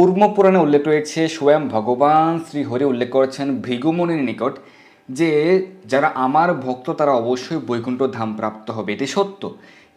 কুর্ম পুরাণে উল্লেখ রয়েছে, স্বয়ং ভগবান শ্রী হরি উল্লেখ করেছেন ভৃগুমুনির নিকট যে যারা আমার ভক্ত, তারা অবশ্যই বৈকুণ্ঠ ধাম প্রাপ্ত হবে এটি সত্য।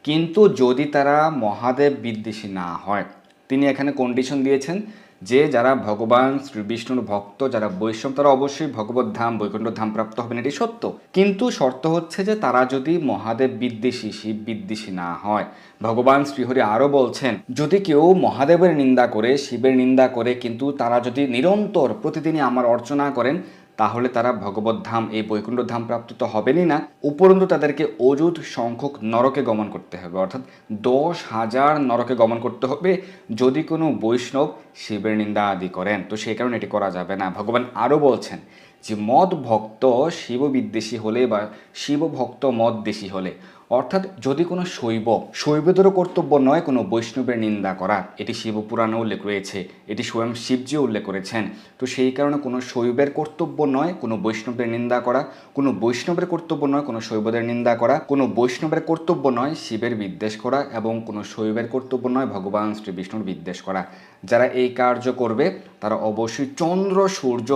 কিন্তু যদি তারা মহাদেব বিদ্বেষী না হয়, তিনি এখানে কন্ডিশন দিয়েছেন যে যারা ভগবান শ্রীবিষ্ণুর ভক্ত, যারা বৈষ্ণব, তারা অবশ্যই ভগবত ধাম, বৈকুণ্ঠ ধাম প্রাপ্ত হবেন এটি সত্য। কিন্তু শর্ত হচ্ছে যে তারা যদি মহাদেব বিদ্বেষী, শিব বিদ্বেষী না হয়। ভগবান শ্রীহরি আরও বলছেন, যদি কেউ মহাদেবের নিন্দা করে, শিবের নিন্দা করে, কিন্তু তারা যদি নিরন্তর প্রতিদিনই আমার অর্চনা করেন তাহলে তারা ভগবত ধাম, এই বৈকুণ্ঠ ধাম প্রাপ্ত তো হবেনই না। উপরন্তু তাদেরকে অযুত সংখ্যক নরকে গমন করতে হবে। অর্থাৎ দশ হাজার নরকে গমন করতে হবে যদি কোনো বৈষ্ণব শিবের নিন্দা আদি করেন। তো সেই কারণে এটি করা যাবে না। ভগবান আরও বলছেন যে মদ ভক্ত শিব বিদ্বেষী হলে বা শিব ভক্ত মদ দেশী হলে অর্থাৎ যদি কোনো শৈব, শৈবদেরও কর্তব্য নয় কোনো বৈষ্ণবের নিন্দা করা। এটি শিবপুরাণে উল্লেখ রয়েছে। এটি স্বয়ং শিবজিও উল্লেখ করেছেন। তো সেই কারণে কোনো শৈবের কর্তব্য নয় কোনো বৈষ্ণবের নিন্দা করা। কোনো বৈষ্ণবের কর্তব্য নয় কোনো শৈবদের নিন্দা করা। কোনো বৈষ্ণবের কর্তব্য নয় শিবের বিদ্বেষ করা এবং কোনো শৈবের কর্তব্য নয় ভগবান শ্রী বিষ্ণুর বিদ্বেষ করা। যারা এই কার্য করবে, তারা অবশ্যই চন্দ্র, সূর্য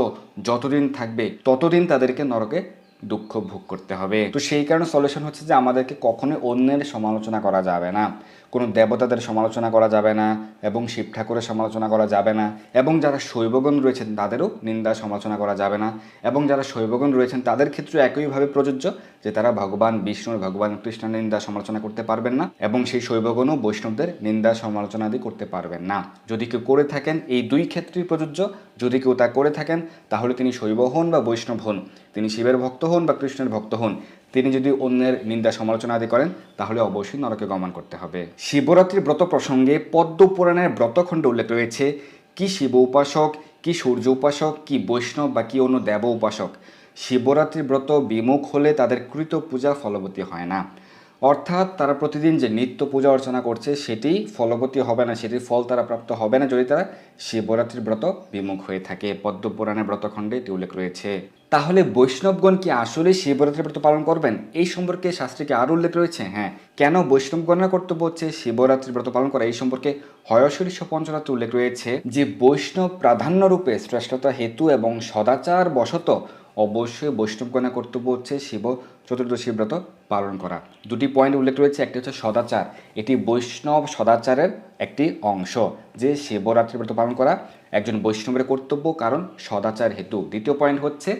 যতদিন থাকবে, ততদিন তাদেরকে নরকে দুঃখ ভোগ করতে হবে। তো সেই কারণে সলিউশন হচ্ছে যে আমাদেরকে কখনোই অন্যের সমালোচনা করা যাবে না। কোনো দেবতাদের সমালোচনা করা যাবে না এবং শিব ঠাকুরের সমালোচনা করা যাবে না এবং যারা শৈবগণ রয়েছেন তাদেরও নিন্দা সমালোচনা করা যাবে না এবং যারা শৈবগণ রয়েছেন তাদের ক্ষেত্রে একইভাবে প্রযোজ্য যে তারা ভগবান বিষ্ণুর ভগবান কৃষ্ণের নিন্দা সমালোচনা করতে পারবেন না এবং সেই শৈবগণও বৈষ্ণবদের নিন্দা সমালোচনা আদি করতে পারবেন না। যদি কেউ করে থাকেন, এই দুই ক্ষেত্রেই প্রযোজ্য। যদি কেউ তা করে থাকেন, তাহলে তিনি শৈব হন বা বৈষ্ণব হন। তিনি শিবের ভক্ত হন বা কৃষ্ণের ভক্ত হন, তিনি যদি অন্যের নিন্দা, সমালোচনা আদি করেন, তাহলে অবশ্যই নরকে গমন করতে হবে। শিবরাত্রির ব্রত প্রসঙ্গে পদ্ম পুরাণের ব্রতখণ্ডে উল্লেখ রয়েছে। কি শিব উপাসক, কি সূর্য উপাসক, কি বৈষ্ণব বা কি অন্য দেব উপাসক? শিবরাত্রির ব্রত বিমুখ হলে তাদের কৃত পূজা ফলবতী হয় না। অর্থাৎ তারা প্রতিদিন যে নিত্য পূজা অর্চনা করছে, সেটি ফলবতী হবে না, সেটির ফল তারা প্রাপ্ত হবে না যদি তারা শিবরাত্রির ব্রত বিমুখ হয়ে থাকে। পদ্ম পুরাণের ব্রতখণ্ডে এটি উল্লেখ রয়েছে। তাহলে বৈষ্ণবগণ কি আসলে শিবরাত্রি ব্রত পালন করবেন? এই সম্পর্কে শাস্ত্রীকে আরও উল্লেখ রয়েছে। হ্যাঁ কেন বৈষ্ণবগণের কর্তব্য হচ্ছে শিবরাত্রি ব্রত পালন করা? এই সম্পর্কে হয়শীর্ষ পঞ্চরাত্রে উল্লেখ রয়েছে যে বৈষ্ণব প্রাধান্যরূপে শ্রেষ্ঠতা, হেতু এবং সদাচার বশত অবশ্যই বৈষ্ণবগণের কর্তব্য হচ্ছে শিব চতুর্দশী ব্রত পালন করা। দুটি পয়েন্ট উল্লেখ রয়েছে, একটি হচ্ছে সদাচার। এটি বৈষ্ণব সদাচারের একটি অংশ, যে শিবরাত্রি ব্রত পালন করা একজন বৈষ্ণবের কর্তব্য, কারণ সদাচার হেতু। দ্বিতীয় পয়েন্ট হচ্ছে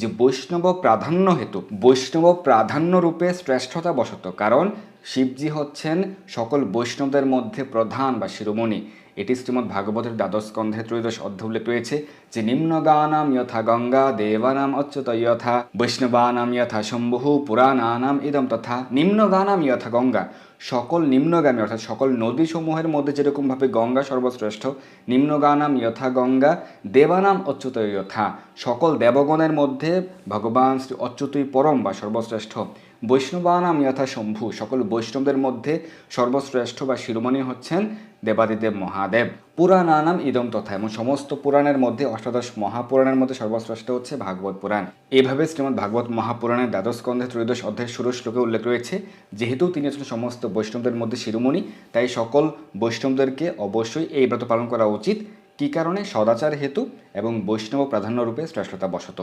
যে বৈষ্ণব প্রাধান্য হেতু। বৈষ্ণব প্রাধান্য রূপে শ্রেষ্ঠতা বশত, কারণ শিবজি হচ্ছেন সকল বৈষ্ণবদের মধ্যে প্রধান বা শিরোমণি। এটি শ্রীমদ্ ভাগবতের দ্বাদশ স্কন্ধে ত্রয়োদশ উল্লেখ রয়েছে, যে নিম্নগানাম যথা গঙ্গা, দেবানাম অচ্যুত যথা, বৈষ্ণবানাম যথা শম্ভু, পুরাণানাম ইদম তথা নিম্নগানাম যথা গঙ্গা। সকল নিম্নগামী, অর্থাৎ সকল নদীসমূহের মধ্যে যেরকমভাবে গঙ্গা সর্বশ্রেষ্ঠ, নিম্নগানাম ইয়থা গঙ্গা, দেবানাম অচ্যুত যথা, সকল দেবগণের মধ্যে ভগবান শ্রী অচ্যুতই পরম বা সর্বশ্রেষ্ঠ, বৈষ্ণবানাম যথা শম্ভু, সকল বৈষ্ণবদের মধ্যে সর্বশ্রেষ্ঠ বা শিরোমণি হচ্ছেন দেবাদিদেব মহাদেব। পুরাণানাম ইদম তথা এবং সমস্ত পুরাণের মধ্যে অষ্টাদশ মহাপুরাণের মধ্যে সর্বশ্রেষ্ঠ হচ্ছে ভাগবত পুরাণ। এইভাবে শ্রীমদ্ ভাগবত মহাপুরাণের দ্বাদশ স্কন্ধে ত্রয়োদশ অধ্যায়ের ষোড়শ শ্লোকে উল্লেখ রয়েছে, যেহেতু তিনি আসলে সমস্ত বৈষ্ণবদের মধ্যে শিরোমণি, তাই সকল বৈষ্ণবদেরকে অবশ্যই এই ব্রত পালন করা উচিত। কী কারণে? সদাচার হেতু এবং বৈষ্ণব প্রাধান্যরূপে শ্রেষ্ঠতা বশত।